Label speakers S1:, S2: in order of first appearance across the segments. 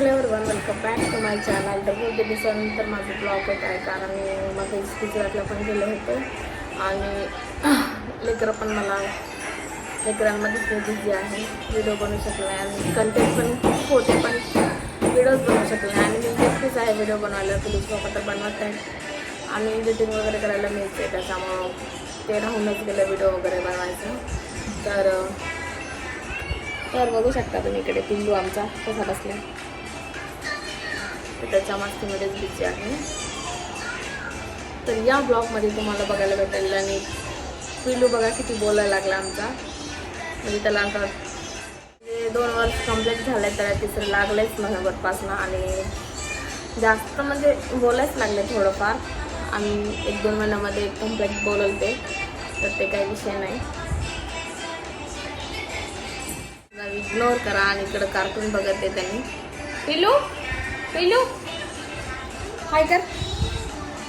S1: Hello one welcome back to my channel तर खूप दिवसानंतर माझं ब्लॉग होत आहे कारण मी माझं गुजरातला पण गेले होते. आणि लेकरं पण मला लेकरांमध्येच मी बिझी आहे. व्हिडिओ बनवू शकले आणि कंटेंट पण खूप होते पण व्हिडिओज बनवू शकले आणि मी एकटीच आहे व्हिडिओ बनवायला पोलीस बाबा तर बनवत आहे आणि एडिटिंग वगैरे करायला मिळते त्याच्यामुळं ते राहूनच गेलं व्हिडिओ वगैरे बनवायचं. तर तर बघू शकता तुम्ही इकडे पिल्लू आमचा कसा बसला तर त्याच्या मस्तीमध्येच बिझी आहे. तर या ब्लॉगमध्ये तुम्हाला बघायला भेटेल आणि पिल्लू बघा किती बोलायला लागला आमचा. म्हणजे त्याला आता म्हणजे दोन वर्ष कंप्लीट झाले त्याला तिसरं लागलंच महिन्याभरपासनं आणि जास्त म्हणजे बोलायच लागले थोडंफार. आणि एक दोन महिन्यामध्ये कंप्लीट बोलल ते तर ते काही विषय नाही. इग्नोर करा आणि इकडं कार्टून बघत आहे त्यांनी. पिलू पिलू हाय कर.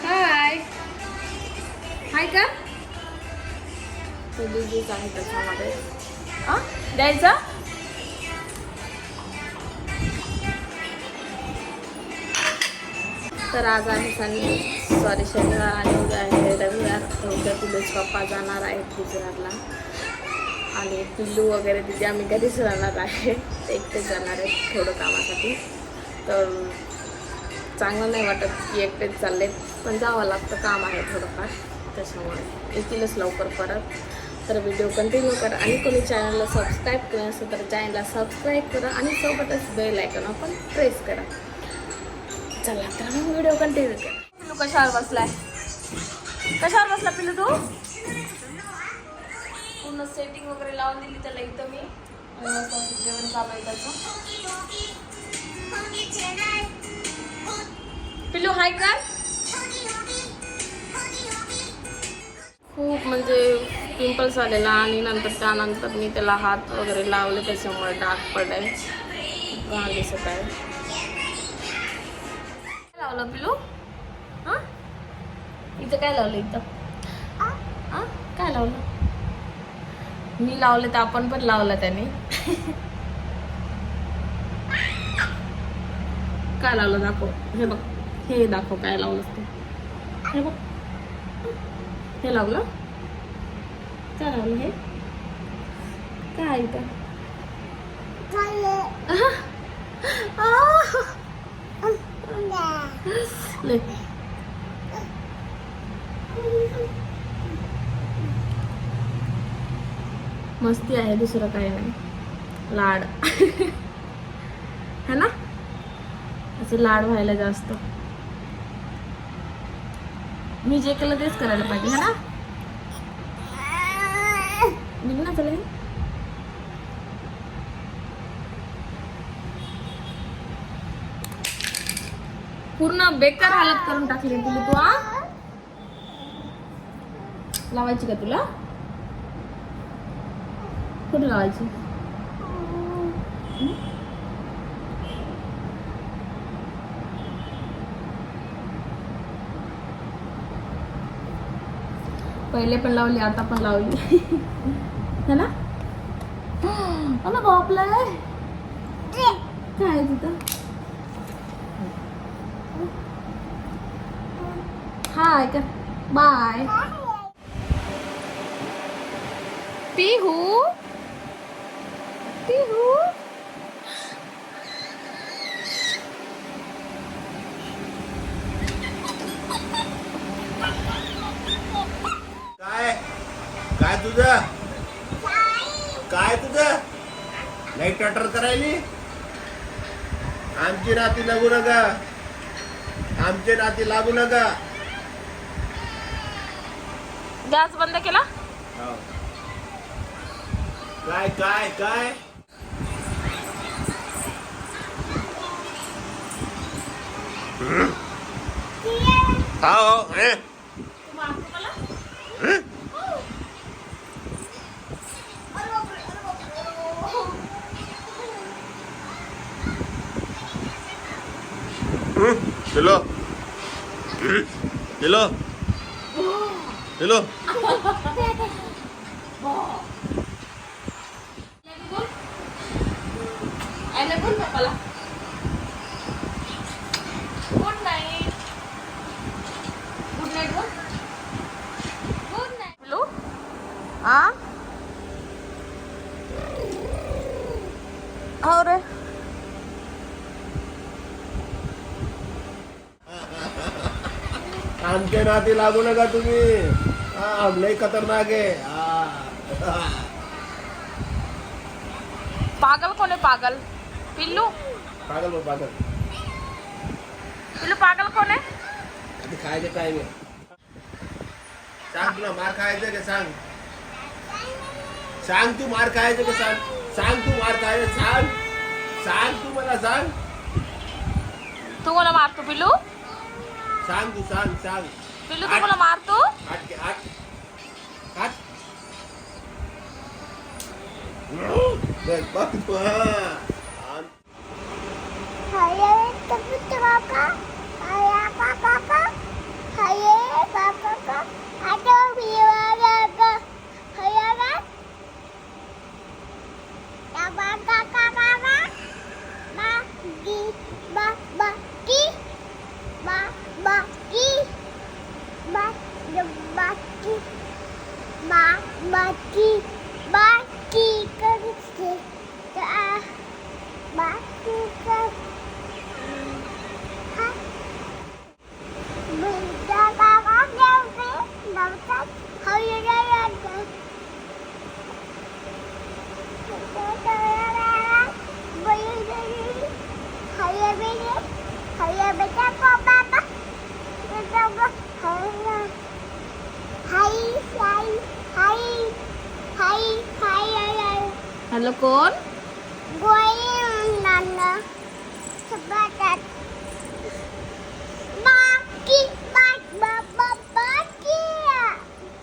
S1: हाय हाय कर. तो बिझीच आहे त्याच्यामध्ये. हां? द्यायचा? तर आज आहे शनि सॉरी शनिवार आणि उद्या आहे रविवार. उद्या पिलूच पप्पा जाणार आहेत गुजरातला. आणि पिल्लू वगैरे तिथे आम्ही घरीच राहणार आहे एकटेच जाणार आहेत थोडं कामासाठी. तर चांगलं नाही वाटत की एकटेच चालले. पण जावं लागतं काम आहे थोडंफार. त्याच्यामुळे येतीलच लवकर परत. तर व्हिडिओ कंटिन्यू करा. आणि कोणी चॅनलला सबस्क्राईब केलं असेल तर चॅनलला सबस्क्राईब करा. आणि सोबतच बेल आयकॉन आपण प्रेस करा. चला तर मग व्हिडिओ कंटिन्यू करा. पिलू कशावर बसलाय? कशावर बसला पिलू तू? पूर्ण सेटिंग वगैरे लावून दिली त्याला एकदम मी. जेवण चालू आहे त्याचं. पिल्लू हाय कर. खूप म्हणजे पिंपल्स आलेला आणि नंतर त्यानंतर मी त्याला हात वगैरे लावले त्याच्यामुळे डाग घाण दिसत आहे. काय लावलं पिल्लू? हां? इथं काय लावलं इथं? हां काय लावलं? मी लावले तर आपण पण लावलं त्याने. काय लावलं दाखव. हे बघ. हे दाखव काय लावलं ते. हे बघ. हे लावलं. काय लावलं हे? काय तर मस्ती आहे दुसरं काही नाही. लाड. है ना? असं लाड व्हायला जास्त. मी जे केलं तेच करायला पाहिजे ना? निघ ना चला पूर्ण बेकार हालत करून टाकली तुला तू आ लावायची का तुला? कुठे लावायची? पहिले पण लावली आता पण लावली. है ना? अला बापला काय तिथं? हाय का बाय. पिहू? पिहू
S2: काय काय तुझं काय तुझं नाही टटर करायली आमची नाती लागू नका आमचे नाती लागू नका
S1: गॅस बंद केला
S2: हो. काय काय काय हा हो हे. हं? 일로 hello
S1: 일로 Hold her.
S2: आमच्या नाती लागू नका तुम्ही. हा, लय खतरनाक आहे.
S1: पागल कोण आहे पागल? पिल्लू?
S2: पागल पागल.
S1: पिल्लू पागल कोण आहे?
S2: खायचं टाइम आहे. सांग तुला मार खायचं का सांग? सांग तू मार खायचं का सांग? सांग तू मार खायचं सांग. सांग तू मला सांग.
S1: तू कोणा मारतो पिल्लू?
S2: सांग तू सांग सांग
S1: पिल्लू तू कोणा मारतो
S2: हात घे, हात हात बघ, बघ तू, हा.
S3: Gue nana sebatas baki bak baba baki ya.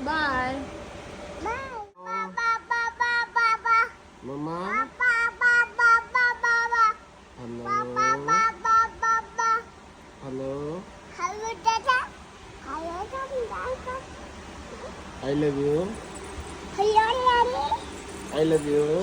S1: Bye.
S3: Bye. Baba baba baba.
S2: Mama.
S3: Baba baba baba. Halo.
S2: Papa
S3: baba baba. Halo. Halo dada. Halo dada.
S2: I love
S3: you. Hello, Daddy. I
S1: love you.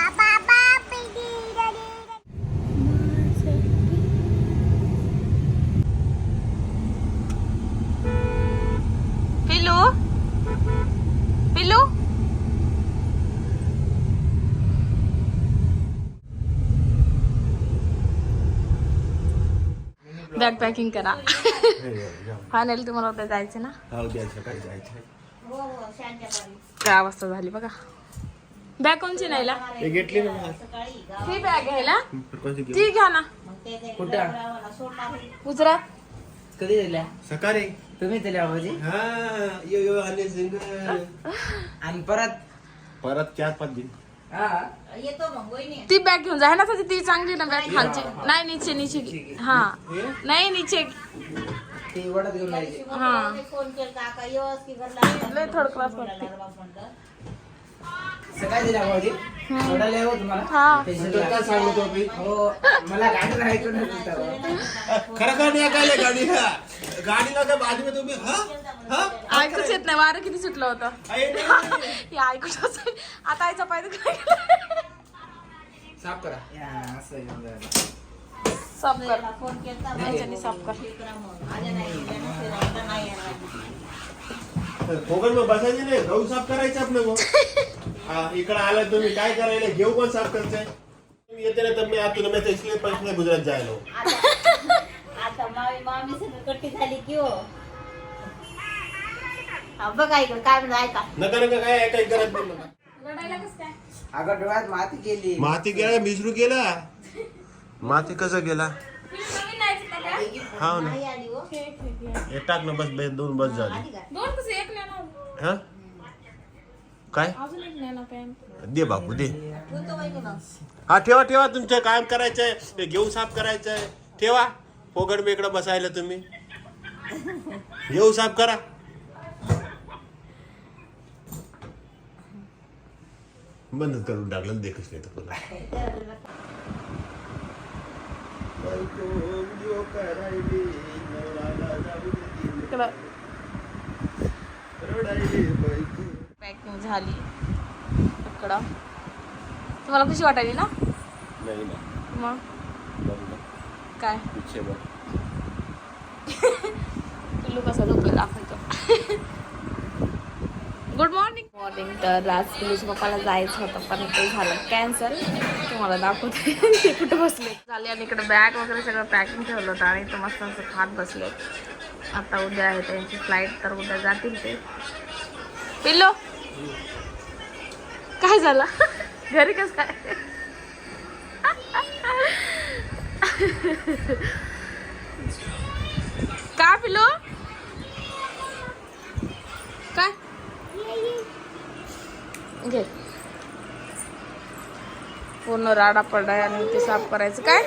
S1: Bag packing करा. Finally तुम्हाला उद्या जायचं ना?
S2: हो जायचं
S1: दहा वाजता झाली बघा. बॅग कोणची नाहीला
S2: हे घेतली ना
S1: ती बॅग घ्यायला? ती घ्या ना.
S4: कुठं?
S1: गुजरात
S4: कधी दिल्या
S2: सकाळी.
S4: तुम्ही दिल्या भाऊजी
S2: हा यो यो आले सिंग
S4: आणि परत?
S2: परत चार पाच दिन.
S4: हा
S1: ती बॅग घेऊन जा. है ना त्याची ती चांगली ना बॅग खालची. नाही नीचे नीचे. हा. नाही नीचे
S4: ती वडत घेऊन जायची
S1: हा.
S5: फोन केला का यस की घरला
S1: लय थर्ड क्लास वाटते
S4: सकाळी दिल्या भाऊजी. सोडायला येऊ तुम्हाला?
S1: हा.
S4: Special
S2: तर काय सांगत होती
S4: हो मला गाडी राहायचं नाही तिथं.
S2: खरं का नाही काय गाडीला गाडीला काय बाजू में तुम्ही हा? हा
S1: ऐकूच येत नाही. वारं किती सुटलं होतं.
S2: नाही.
S1: हे. ऐकूच असेल. आता आईचा पाय दुखला गेला.
S2: साफ करा.
S4: या, असं घेऊन जायला.
S1: साफ कर.
S5: फोन केला
S1: याच्याने साफ कर.
S5: आले नाही गेले नसते, आता नाही येणार.
S2: फोगल मग बसायचे नाही. गहू साफ करायचं आपलं मग. हा इकडे आला तुम्ही. काय करायला? घेऊ पण साफ करायचंय तुम्ही येते ना तर मी आता तुम्ही पैसे गुजरात जायला.
S5: आता मामी मामी सगळं कट्टी झाली की हा, बघा इकडे काय म्हणलं ऐका.
S2: नका नका काय काही करत नाही नका.
S4: अगं डोळ्यात माती गेली.
S2: माती गेला मिसरू गेला? माती कसं गेला? हा ना.
S5: नाही आली हो.
S2: हे टाक ना बस बे दोन बस झाली.
S5: आली का?
S1: दोन कसं एक नेणार
S2: हा? काय?
S1: अजून एक नेणार पॅन्ट
S2: दे बापू दे.
S5: ठेवतो बाई मग
S2: हा ठेवा ठेवा तुमचं काम करायचंय ते घेऊ साफ करायचंय. ठेवा. फोगड मी इकडं बसायला तुम्ही. घेऊ साफ करा. बंद करून टाकलं देखच नाही तर
S1: पॅकिंग झाली. इकडं. तुम्हाला खुशी वाटायली ना?
S2: नाही ना
S1: मग? काय?
S2: पिच्छे बघ
S1: पिल्लू कसा झोपला दाखवतो. मॉर्निंग तर आज पिल्लूच्या पप्पाला जायचं होतं पण ते झालं कॅन्सल तुम्हाला दाखवते. ते कुठं बसले? झाले आणि इकडे बॅग वगैरे सगळं पॅकिंग ठेवलं होतं आणि इथं मस्त असं खात बसले. आता उद्या आहे त्यांची फ्लाईट तर उद्या जातील ते. पिल्लो! काय झालं? घरी कस काय? का पिलो काय? घे. पूर्ण राडा पडलाय आणि ते साफ करायचं. काय?